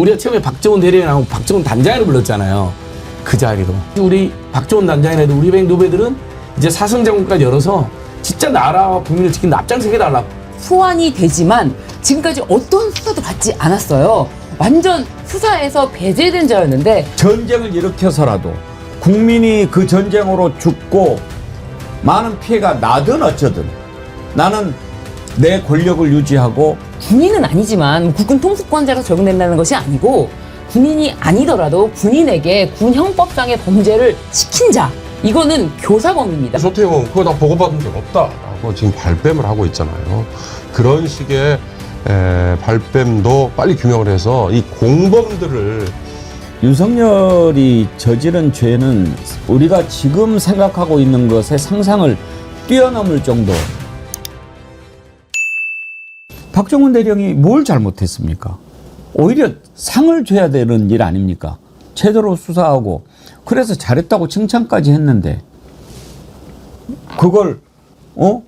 우리가 처음에 박정훈 대리인하고 박정훈 단장을 불렀잖아요. 그 자리로. 우리 박정훈 단장이라도 우리 뱅 노배들은 이제 사성장군까지 열어서 진짜 나라와 국민을 지키는 앞장서게 달라. 소환이 되지만 지금까지 어떤 수사도 받지 않았어요. 완전 수사에서 배제된 자였는데 전쟁을 일으켜서라도 국민이 그 전쟁으로 죽고 많은 피해가 나든 어쩌든 나는 내 권력을 유지하고 군인은 아니지만 국군 통수권자로 적용된다는 것이 아니고 군인이 아니더라도 군인에게 군 형법상의 범죄를 시킨 자 이거는 교사범입니다. 조태용은 그거 다 보고받은 적 없다라고 지금 발뺌을 하고 있잖아요. 그런 식의 에, 발뺌도 빨리 규명을 해서 이 공범들을 윤석열이 저지른 죄는 우리가 지금 생각하고 있는 것의 상상을 뛰어넘을 정도. 박정훈 대령이 뭘 잘못했습니까? 오히려 상을 줘야 되는 일 아닙니까? 제대로 수사하고 그래서 잘했다고 칭찬까지 했는데 그걸 어?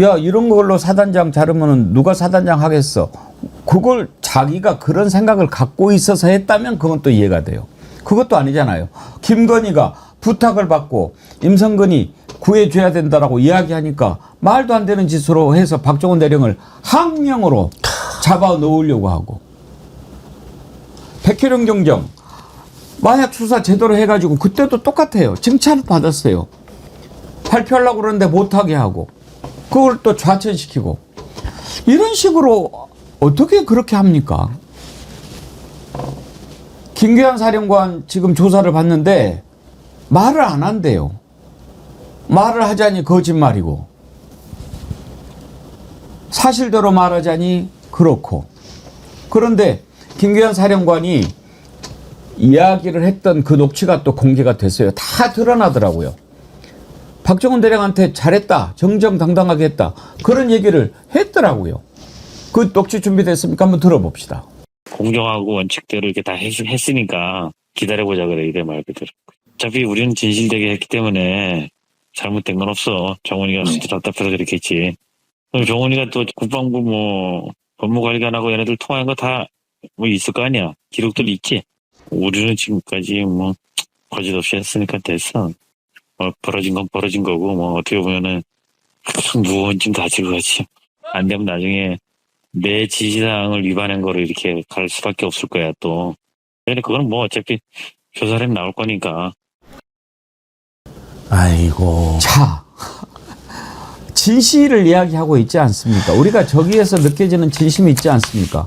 야 이런 걸로 사단장 자르면은 누가 사단장 하겠어? 그걸 자기가 그런 생각을 갖고 있어서 했다면 그건 또 이해가 돼요. 그것도 아니잖아요. 김건희가 부탁을 받고 임성근이 구해줘야 된다라고 이야기하니까 말도 안 되는 짓으로 해서 박정훈 대령을 항명으로 잡아 놓으려고 하고 백혜령 경정 마약 수사 제대로 해가지고 그때도 똑같아요. 칭찬 받았어요. 발표하려고 그러는데 못하게 하고 그걸 또 좌천시키고 이런 식으로 어떻게 그렇게 합니까? 김규환 사령관 지금 조사를 받는데 말을 안 한대요. 말을 하자니 거짓말이고 사실대로 말하자니 그렇고 그런데 김규환 사령관이 이야기를 했던 그 녹취가 또 공개가 됐어요. 다 드러나더라고요. 박정훈 대령한테 잘했다. 정정당당하게 했다. 그런 얘기를 했더라고요. 그 녹취 준비됐습니까? 한번 들어봅시다. 공정하고 원칙대로 이렇게 다 했, 했으니까 기다려보자 그래 이래 말 그대로 어차피 우리는 진실되게 했기 때문에 잘못된 건 없어. 정원이가 진짜 답답해서 그렇게 했지. 그럼 정원이가 또 국방부 뭐 법무관리관하고 얘네들 통화한 거 다 뭐 있을 거 아니야. 기록들 있지? 우리는 지금까지 뭐 거짓 없이 했으니까 됐어. 뭐 벌어진 건 벌어진 거고 뭐 어떻게 보면은 짐 가지고 가지. 안 되면 나중에 내 지시사항을 위반한 거를 이렇게 갈 수밖에 없을 거야 또. 근데 그거는 뭐 어차피 조사람 나올 거니까. 아이고. 자, 진실을 이야기하고 있지 않습니까? 우리가 저기에서 느껴지는 진심이 있지 않습니까?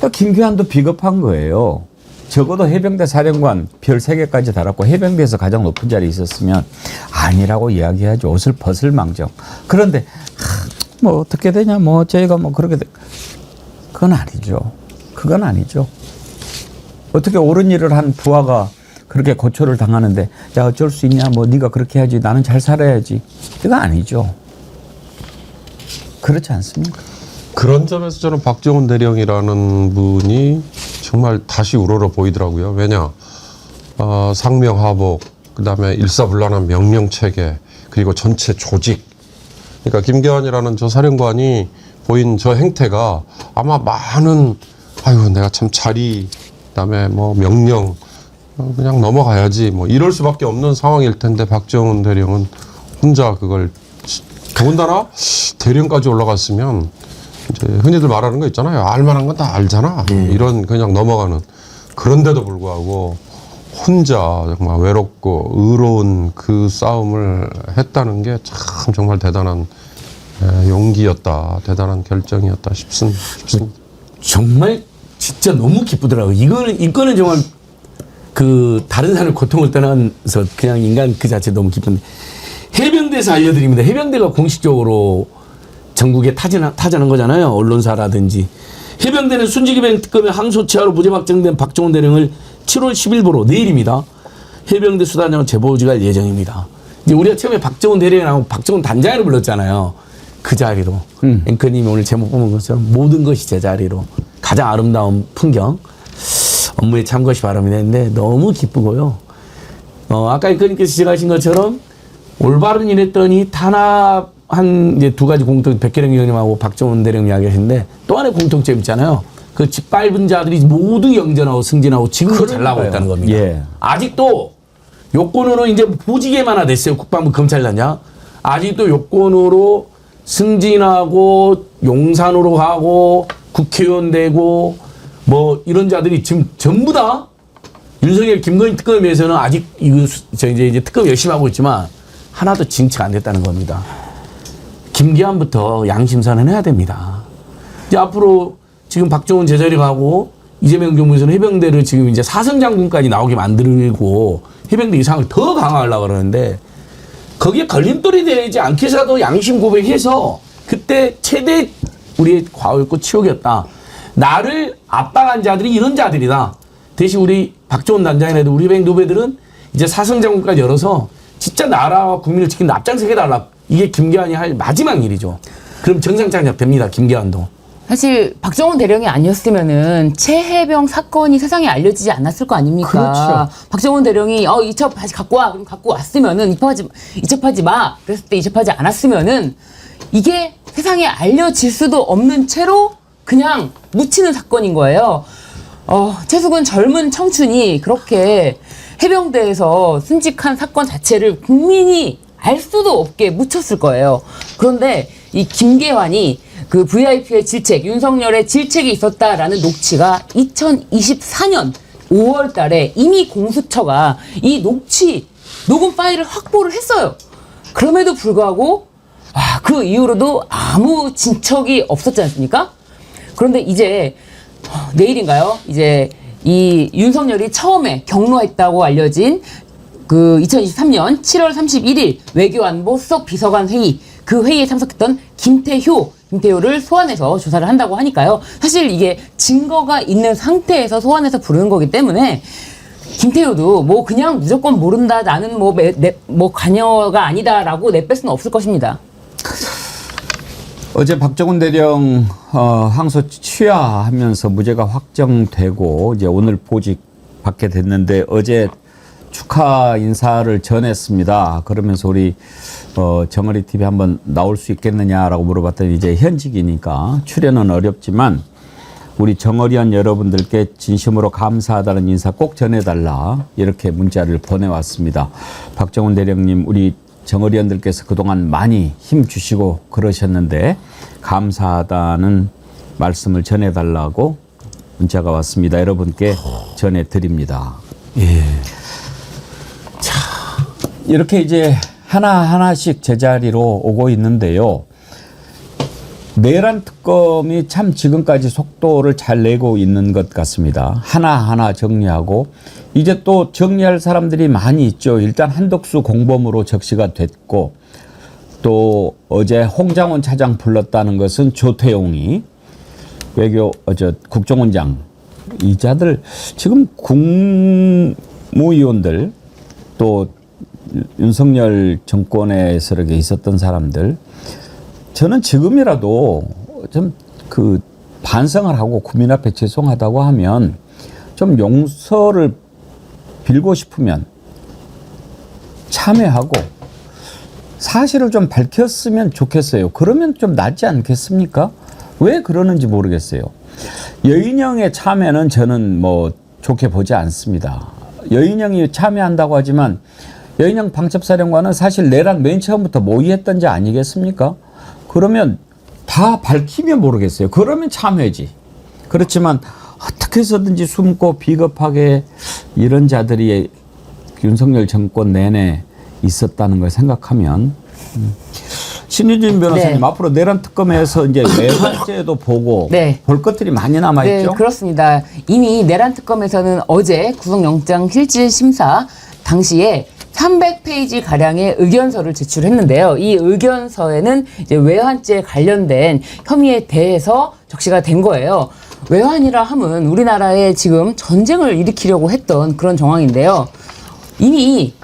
또 김규환도 비겁한 거예요. 적어도 해병대 사령관 별 3개까지 달았고 해병대에서 가장 높은 자리에 있었으면 아니라고 이야기하죠. 옷을 벗을 망정. 그런데 하, 뭐 어떻게 되냐 뭐 저희가 뭐 그렇게 돼. 그건 아니죠. 그건 아니죠. 어떻게 옳은 일을 한 부하가 그렇게 고초를 당하는데 야 어쩔 수 있냐 뭐 네가 그렇게 해야지 나는 잘 살아야지 이거 아니죠. 그렇지 않습니까? 그런 점에서 저는 박정훈 대령이라는 분이 정말 다시 우러러 보이더라고요. 왜냐, 어, 상명하복, 그 다음에 일사불란한 명령 체계, 그리고 전체 조직. 그러니까 김계환이라는 저 사령관이 보인 저 행태가 아마 많은 아유 내가 참 자리, 그다음에 뭐 명령 어, 그냥 넘어가야지 뭐 이럴 수밖에 없는 상황일 텐데 박정훈 대령은 혼자 그걸 더군다나 대령까지 올라갔으면 이제 흔히들 말하는 거 있잖아요. 알만한 건 다 알잖아. 이런 그냥 넘어가는 그런데도 불구하고 혼자 정말 외롭고 의로운 그 싸움을 했다는 게 참 정말 대단한 에, 용기였다. 대단한 결정이었다 싶습, 싶습니다. 정말 진짜 너무 기쁘더라고요. 이거는, 이거는 정말 그 다른 사람의 고통을 떠나서 그냥 인간 그 자체 너무 기쁜데 해병대에서 알려드립니다. 해병대가 공식적으로 전국에 타진하, 타자는 거잖아요. 언론사라든지. 해병대는 순직이병 특검의 항소치하로 무죄 확정된 박정훈 대령을 7월 10일부로 내일입니다. 해병대 수단장 제보지 갈 예정입니다. 이제 우리가 처음에 박정훈 대령하고 박정훈 단장을 불렀잖아요. 그 자리로. 앵커님이 오늘 제목 보는 것처럼 모든 것이 제 자리로. 가장 아름다운 풍경. 업무에 참것이 바랍니다. 했는데 너무 기쁘고요. 어, 아까 앵커님께서 지적하신 것처럼 올바른 일 했더니 탄압한 이제 두 가지 공통, 백혜령 의원님하고 박정훈 대령 이야기 하셨는데 또 하나의 공통점 있잖아요. 그 짓밟은 자들이 모두 영전하고 승진하고 지금도 잘 나오고. 있다는 겁니다. 예. 아직도 요건으로 이제 보직에만 하나 됐어요. 국방부 검찰단장. 아직도 요건으로 승진하고 용산으로 가고 국회의원 되고 뭐 이런 자들이 지금 전부 다 윤석열 김건희 특검에서는 아직 이거 수- 저 이제 이제 특검 열심히 하고 있지만 하나도 징치가 안 됐다는 겁니다. 김기환부터 양심선언 해야 됩니다. 이제 앞으로 지금 박정훈 제자리 가고 이재명 정부에서는 해병대를 지금 이제 사성 장군까지 나오게 만들고 해병대 이상을 더 강화하려고 그러는데 거기에 걸림돌이 되지 않게서도 양심 고백해서 그때 최대 우리의 과오였고 치욕이었다. 나를 압박한 자들이 이런 자들이다. 대신 우리 박정훈 단장이라도 우리 해병 누배들은 이제 사성 장군까지 열어서 진짜 나라와 국민을 지키는 앞장서 해달라. 이게 김기환이 할 마지막 일이죠. 그럼 정상장작 됩니다. 김기환도. 사실 박정훈 대령이 아니었으면은 최해병 사건이 세상에 알려지지 않았을 거 아닙니까? 그렇죠. 박정훈 대령이 어 이첩 다시 갖고 와 그럼 갖고 왔으면은 이첩하지 이첩하지 마 그랬을 때 이첩하지 않았으면은 이게 세상에 알려질 수도 없는 채로 그냥 묻히는 사건인 거예요. 어 최숙은 젊은 청춘이 그렇게 해병대에서 순직한 사건 자체를 국민이 알 수도 없게 묻혔을 거예요. 그런데 이 김계환이 그 VIP의 질책, 윤석열의 질책이 있었다라는 녹취가 2024년 5월 달에 이미 공수처가 이 녹취, 녹음 파일을 확보를 했어요. 그럼에도 불구하고 아, 그 이후로도 아무 진척이 없었지 않습니까? 그런데 이제 어, 내일인가요? 이제 이 윤석열이 처음에 경로했다고 알려진 그 2023년 7월 31일 외교안보 수석 비서관 회의 그 회의에 참석했던 김태효 김태효를 소환해서 조사를 한다고 하니까요. 사실 이게 증거가 있는 상태에서 소환해서 부르는 거기 때문에 김태효도 뭐 그냥 무조건 모른다 나는 뭐, 매, 내, 뭐 관여가 아니다라고 내뺄 수는 없을 것입니다. 어제 박정훈 대령 어, 항소 취하하면서 무죄가 확정되고 이제 오늘 보직 받게 됐는데 어제 축하 인사를 전했습니다. 그러면서 우리 어, 정어리 TV 한번 나올 수 있겠느냐라고 물어봤더니 이제 현직이니까 출연은 어렵지만 우리 정어리원 여러분들께 진심으로 감사하다는 인사 꼭 전해달라 이렇게 문자를 보내왔습니다. 박정훈 대령님 우리 정어리원들께서 그동안 많이 힘 주시고 그러셨는데 감사하다는 말씀을 전해달라고 문자가 왔습니다. 여러분께 전해드립니다. 예. 이렇게 이제 하나하나씩 제자리로 오고 있는데요. 내란 특검이 참 지금까지 속도를 잘 내고 있는 것 같습니다. 하나하나 정리하고 이제 또 정리할 사람들이 많이 있죠. 일단 한덕수 공범으로 적시가 됐고 또 어제 홍장원 차장 불렀다는 것은 조태용이 외교 어저 국정원장 이자들 지금 국무위원들 또 윤석열 정권에서 이렇게 있었던 사람들 저는 지금이라도 좀 그 반성을 하고 국민 앞에 죄송하다고 하면 좀 용서를 빌고 싶으면 참여하고 사실을 좀 밝혔으면 좋겠어요. 그러면 좀 낫지 않겠습니까? 왜 그러는지 모르겠어요. 여인형의 참여는 저는 뭐 좋게 보지 않습니다. 여인형이 참여한다고 하지만 여인형 방첩사령관은 사실 내란 맨 처음부터 모의했던 자 아니겠습니까? 그러면 다 밝히면 모르겠어요. 그러면 참여지. 그렇지만 어떻게 해서든지 숨고 비겁하게 이런 자들이 윤석열 정권 내내 있었다는 걸 생각하면 음. 신유진 변호사님 네. 앞으로 내란 특검에서 이제 외환죄도 보고 네. 볼 것들이 많이 남아 네, 있죠. 그렇습니다. 이미 내란 특검에서는 어제 구속영장 실질 심사 당시에 300페이지 가량의 의견서를 제출했는데요. 이 의견서에는 이제 외환죄 관련된 혐의에 대해서 적시가 된 거예요. 외환이라 함은 우리나라에 지금 전쟁을 일으키려고 했던 그런 정황인데요. 이미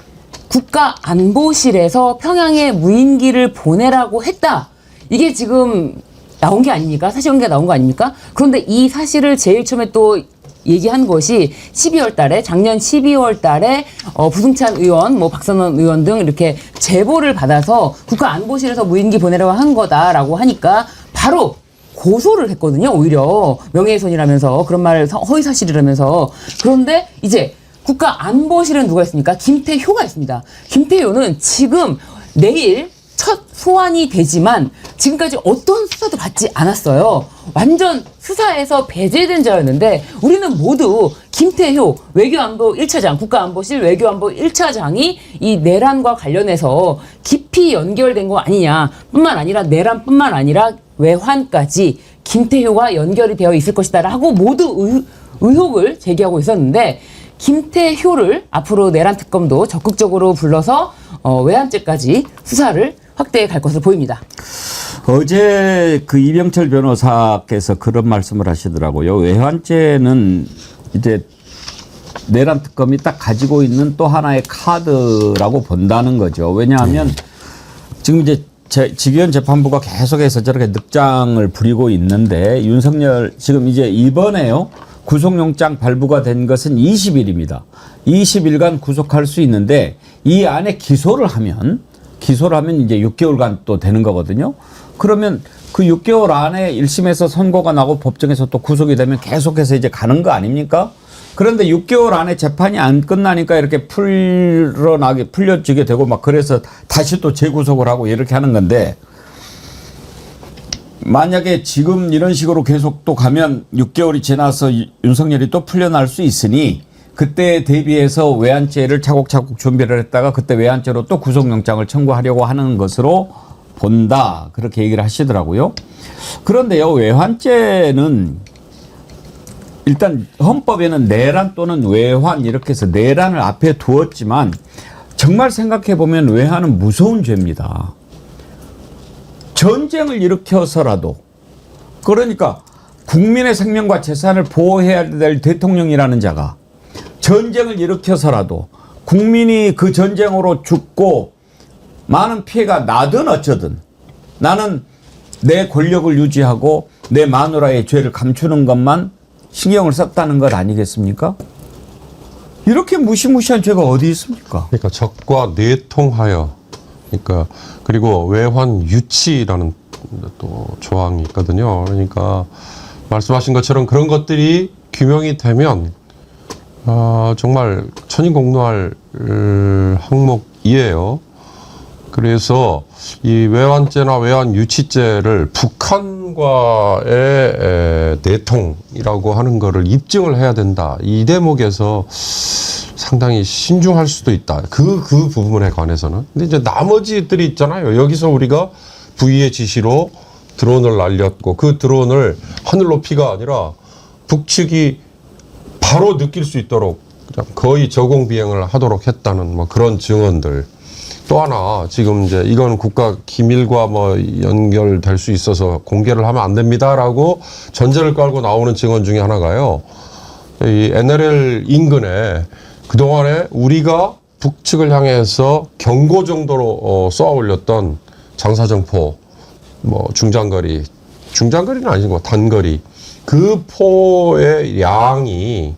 국가안보실에서 평양에 무인기를 보내라고 했다. 이게 지금 나온 게 아닙니까? 사실관계가 나온 거 아닙니까? 그런데 이 사실을 제일 처음에 또 얘기한 것이 12월 달에 작년 12월 달에 어, 부승찬 의원, 뭐 박선원 의원 등 이렇게 제보를 받아서 국가안보실에서 무인기 보내라고 한 거다라고 하니까 바로 고소를 했거든요. 오히려 명예훼손이라면서 그런 말 허위 사실이라면서 그런데 이제 국가 안보실은 누가 있습니까? 김태효가 있습니다. 김태효는 지금 내일 첫 소환이 되지만 지금까지 어떤 수사도 받지 않았어요. 완전 수사에서 배제된 자였는데 우리는 모두 김태효 외교안보 1차장, 국가안보실 외교안보 1차장이 이 내란과 관련해서 깊이 연결된 거 아니냐. 뿐만 아니라 내란뿐만 아니라 외환까지 김태효가 연결이 되어 있을 것이다라고 모두 의, 의혹을 제기하고 있었는데 김태효를 앞으로 내란 특검도 적극적으로 불러서 어, 외환죄까지 수사를 확대해 갈 것으로 보입니다. 어제 그 이병철 변호사께서 그런 말씀을 하시더라고요. 외환죄는 이제 내란 특검이 딱 가지고 있는 또 하나의 카드라고 본다는 거죠. 왜냐하면 지금 이제 제, 직위원 재판부가 계속해서 저렇게 늑장을 부리고 있는데 윤석열 지금 이제 이번에요. 구속영장 발부가 된 것은 20일입니다. 20일간 구속할 수 있는데 이 안에 기소를 하면 기소를 하면 이제 6개월간 또 되는 거거든요. 그러면 그 6개월 안에 1심에서 선고가 나고 법정에서 또 구속이 되면 계속해서 이제 가는 거 아닙니까? 그런데 6개월 안에 재판이 안 끝나니까 이렇게 풀려나게 풀려지게 되고 막 그래서 다시 또 재구속을 하고 이렇게 하는 건데 만약에 지금 이런 식으로 계속 또 가면 6개월이 지나서 유- 윤석열이 또 풀려날 수 있으니 그때 대비해서 외환죄를 차곡차곡 준비를 했다가 그때 외환죄로 또 구속영장을 청구하려고 하는 것으로 본다. 그렇게 얘기를 하시더라고요. 그런데요, 외환죄는 일단 헌법에는 내란 또는 외환 이렇게 해서 내란을 앞에 두었지만 정말 생각해 보면 외환은 무서운 죄입니다. 전쟁을 일으켜서라도 그러니까 국민의 생명과 재산을 보호해야 될 대통령이라는 자가 전쟁을 일으켜서라도 국민이 그 전쟁으로 죽고 많은 피해가 나든 어쩌든 나는 내 권력을 유지하고 내 마누라의 죄를 감추는 것만 신경을 썼다는 것 아니겠습니까? 이렇게 무시무시한 죄가 어디 있습니까? 그러니까 적과 내통하여 그러니까 그리고 외환 유치라는 또 조항이 있거든요. 그러니까 말씀하신 것처럼 그런 것들이 규명이 되면 아, 정말 천인공노할 음, 항목이에요. 그래서 이 외환죄나 외환 유치죄를 북한과의 에, 내통이라고 하는 거를 입증을 해야 된다. 이 대목에서 상당히 신중할 수도 있다. 그, 그 부분에 관해서는. 근데 이제 나머지들이 있잖아요. 여기서 우리가 부의의 지시로 드론을 날렸고 그 드론을 하늘 높이가 아니라 북측이 바로 느낄 수 있도록 거의 저공 비행을 하도록 했다는 뭐 그런 증언들. 또 하나 지금 이제 이건 국가 기밀과 뭐 연결될 수 있어서 공개를 하면 안 됩니다라고 전제를 깔고 나오는 증언 중에 하나가요. 이 NLL 인근에 그동안에 우리가 북측을 향해서 경고 정도로 어, 쏘아 올렸던 장사정포, 뭐 중장거리, 중장거리는 아니고 단거리 그 포의 양이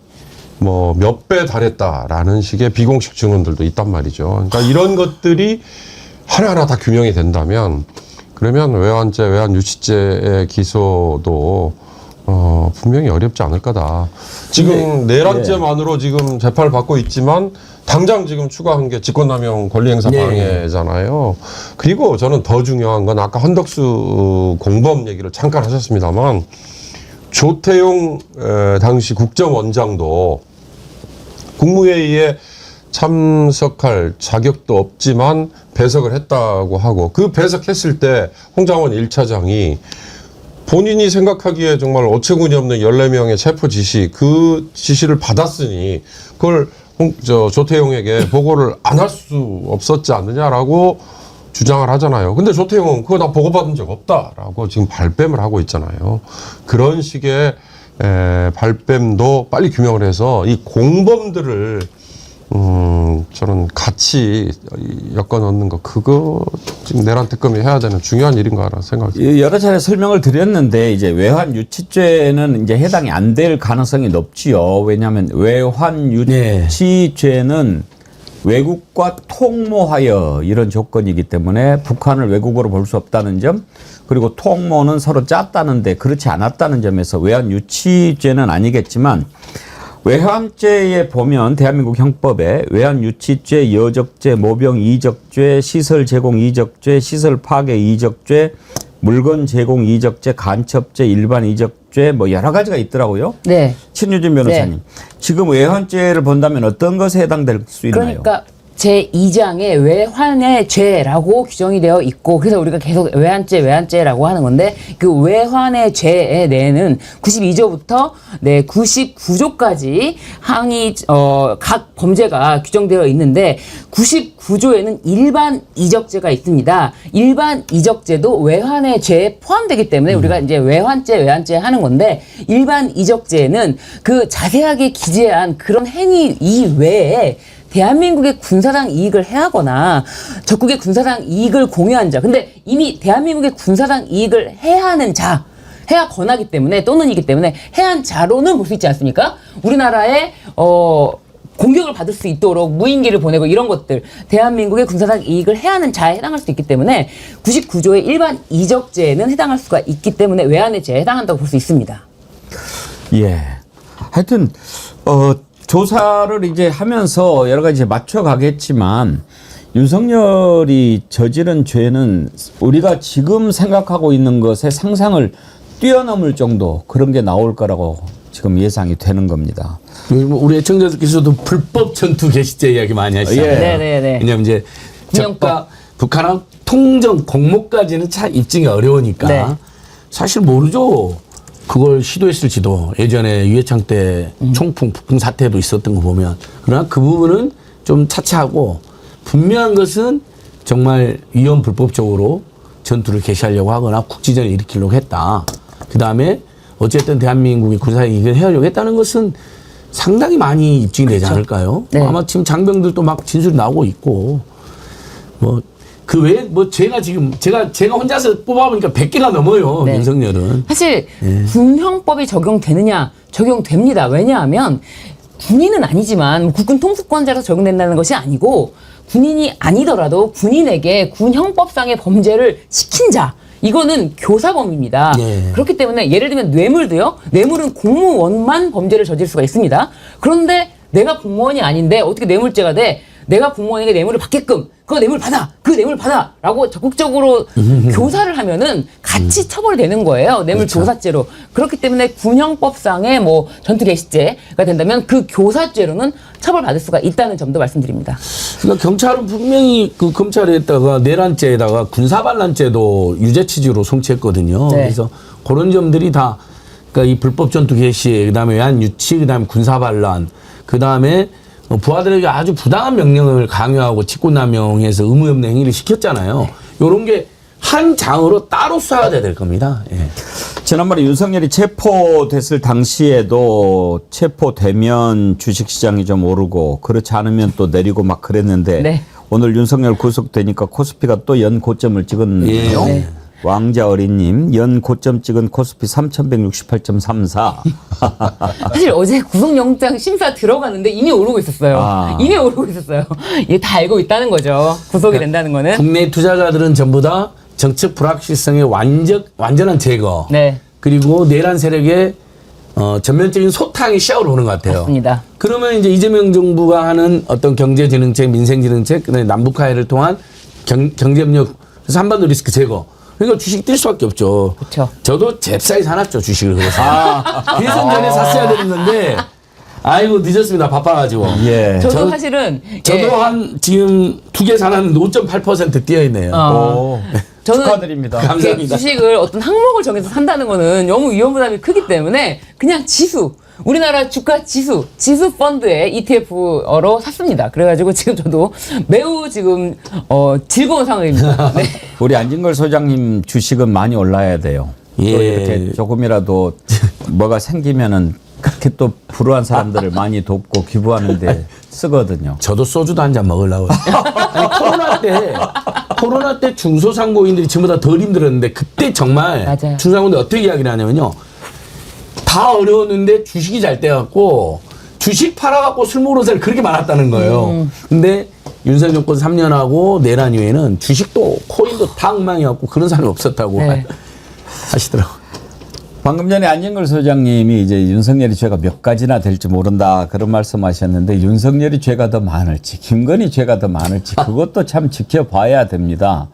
뭐 몇 배 달했다라는 식의 비공식 증언들도 있단 말이죠. 그러니까 이런 것들이 하나하나 다 규명이 된다면 그러면 외환죄, 외환 유치죄의 기소도 어, 분명히 어렵지 않을 거다. 지금 내란죄만으로 지금 재판을 받고 있지만 당장 지금 추가한 게 직권남용 권리행사 네. 방해잖아요. 그리고 저는 더 중요한 건 아까 한덕수 공범 얘기를 잠깐 하셨습니다만 조태용 에, 당시 국정원장도 국무회의에 참석할 자격도 없지만 배석을 했다고 하고 그 배석했을 때 홍장원 1차장이 본인이 생각하기에 정말 어처구니 없는 14명의 체포 지시 그 지시를 받았으니 그걸 홍, 저 조태용에게 보고를 안 할 수 없었지 않느냐라고 주장을 하잖아요. 근데 조태용은 그거 나 보고받은 적 없다라고 지금 발뺌을 하고 있잖아요. 그런 식의 에, 발뺌도 빨리 규명을 해서 이 공범들을 음, 저는 같이 엮어 넣는 거 그거 지금 내란 특검이 해야 되는 중요한 일인가라는 생각이 듭니다. 여러 차례 설명을 드렸는데 이제 외환 유치죄는 이제 해당이 안 될 가능성이 높지요. 왜냐하면 외환 네. 유치죄는 외국과 통모하여 이런 조건이기 때문에 북한을 외국으로 볼 수 없다는 점 그리고 통모는 서로 짰다는데 그렇지 않았다는 점에서 외환 유치죄는 아니겠지만 외환죄에 보면 대한민국 형법에 외환 유치죄, 여적죄, 모병 이적죄, 시설 제공 이적죄, 시설 파괴 이적죄, 물건 제공 이적죄, 간첩죄, 일반 이적죄 뭐 여러 가지가 있더라고요. 네. 신유진 변호사님. 지금 외환죄를 본다면 어떤 것에 해당될 수 있나요? 그러니까 제 2장에 외환의 죄라고 규정이 되어 있고 그래서 우리가 계속 외환죄 외환죄라고 하는 건데 그 외환의 죄에 내는 92조부터 네 99조까지 항의 어 각 범죄가 규정되어 있는데 99조에는 일반 이적죄가 있습니다. 일반 이적죄도 외환의 죄에 포함되기 때문에 우리가 이제 외환죄 외환죄 하는 건데 일반 이적죄는 그 자세하게 기재한 그런 행위 이외에 대한민국의 군사상 이익을 해하거나 적국의 군사상 이익을 공유한 자. 근데 이미 대한민국의 군사상 이익을 해하는 자. 해야 권하기 때문에 또는 이기 때문에 해한 자로는 볼 수 있지 않습니까? 우리나라의 어 공격을 받을 수 있도록 무인기를 보내고 이런 것들 대한민국의 군사상 이익을 해하는 자에 해당할 수 있기 때문에 99조의 일반 이적죄에는 해당할 수가 있기 때문에 외환의 죄에 해당한다고 볼 수 있습니다. 예. 하여튼 어 조사를 이제 하면서 여러 가지 맞춰 가겠지만 윤석열이 저지른 죄는 우리가 지금 생각하고 있는 것의 상상을 뛰어넘을 정도 그런 게 나올 거라고 지금 예상이 되는 겁니다. 요즘 우리 애청자들께서도 불법 전투 개시죄 이야기 많이 하시잖아요. 예. 네네네. 왜냐면 이제 군용법. 적가 북한은 통정 공모까지는 참 입증이 어려우니까 네. 사실 모르죠. 그걸 시도했을지도 예전에 유해창 때 음. 총풍 북풍 사태도 있었던 거 보면 그러나 그 부분은 좀 차치하고 분명한 것은 정말 위험 불법적으로 전투를 개시하려고 하거나 국지전을 일으키려고 했다. 그 다음에 어쨌든 대한민국이 군사 이익을 해하려고 했다는 것은 상당히 많이 입증이 되지 않을까요? 네. 아마 지금 장병들도 막 진술이 나오고 있고 뭐 그 외에 뭐 제가 지금 제가 제가 혼자서 뽑아보니까 100개가 넘어요 네. 윤석열은 사실 군형법이 적용되느냐 적용됩니다. 왜냐하면 군인은 아니지만 뭐 국군 통수권자로 적용된다는 것이 아니고 군인이 아니더라도 군인에게 군형법상의 범죄를 시킨 자 이거는 교사범입니다. 예. 그렇기 때문에 예를 들면 뇌물도요. 뇌물은 공무원만 범죄를 저질 수가 있습니다. 그런데 내가 공무원이 아닌데 어떻게 뇌물죄가 돼? 내가 공무원에게 뇌물을 받게끔 그 뇌물 받아 그 뇌물 받아 라고 적극적으로 교사를 하면은 같이 처벌되는 거예요 뇌물 교사죄로 그렇기 때문에 군형법상의 뭐 전투 개시죄가 된다면 그 교사죄로는 처벌받을 수가 있다는 점도 말씀드립니다. 그러니까 경찰은 분명히 그 검찰에다가 내란죄에다가 군사반란죄도 유죄 취지로 송치했거든요. 네. 그래서 그런 점들이 다 그러니까 이 불법 전투 개시, 그다음에 외환 유치, 그다음에 군사 반란, 그다음에 어, 부하들에게 아주 부당한 명령을 강요하고 직권남용해서 의무 없는 행위를 시켰잖아요. 요런 게 한 장으로 따로 돼야 될 겁니다. 예. 지난번에 윤석열이 체포됐을 당시에도 체포되면 주식시장이 좀 오르고 그렇지 않으면 또 내리고 막 그랬는데 네. 오늘 윤석열 구속되니까 코스피가 또 연 고점을 찍었네요. 예. 네. 왕자 어린님 연 고점 찍은 코스피 3,168.34. 사실 어제 구속영장 심사 들어갔는데 이미 오르고 있었어요. 아. 이미 오르고 있었어요. 이게 다 알고 있다는 거죠. 구속이 된다는 거는. 국내 투자자들은 전부 다 정책 불확실성의 완전 완전한 제거. 네. 그리고 내란 세력의 어, 전면적인 소탕이 시작으로 오는 것 같아요. 맞습니다. 그러면 이제 이재명 정부가 하는 어떤 경제진흥책, 민생진흥책, 그다음에 남북화해를 통한 경, 경제협력, 그래서 한반도 리스크 제거. 그러니까 주식 뛸 수밖에 없죠. 그쵸. 저도 잽싸게 사놨죠 주식을 그래서. 대선 전에 샀어야 되는 건데, 아이고 늦었습니다 바빠가지고. 예. 저도 저- 사실은 저도 예, 한 지금 두 개 사놨는데 5.8% 뛰어 있네요. 오, 저는 축하드립니다. 감사합니다. 주식을 어떤 항목을 정해서 산다는 거는 너무 위험 부담이 크기 때문에 그냥 지수 우리나라 주가 지수 지수 펀드에 ETF로 샀습니다. 그래가지고 지금 저도 매우 지금 어, 즐거운 상황입니다. 네. 우리 안진걸 소장님 주식은 많이 올라야 돼요. 또 예. 이렇게 조금이라도 뭐가 생기면은 그렇게 또 불우한 사람들을 많이 돕고 기부하는데 쓰거든요. 저도 소주도 한 잔 먹으려고. 아니, 코로나 때, 코로나 때 중소상공인들이 전부 다덜 힘들었는데, 그때 정말 맞아요. 중소상공인들 어떻게 이야기를 하냐면요. 다 어려웠는데 주식이 잘 돼갖고, 주식 팔아갖고 술 먹는 사람이 그렇게 많았다는 거예요. 근데 윤석열 정권 3년하고 내란 이후에는 주식도 코인도 다 엉망이었고 그런 사람이 없었다고 네. 하시더라고요. 방금 전에 안영걸 소장님이 이제 윤석열이 죄가 몇 가지나 될지 모른다 그런 말씀하셨는데 윤석열이 죄가 더 많을지 김건희 죄가 더 많을지 그것도 참 지켜봐야 됩니다.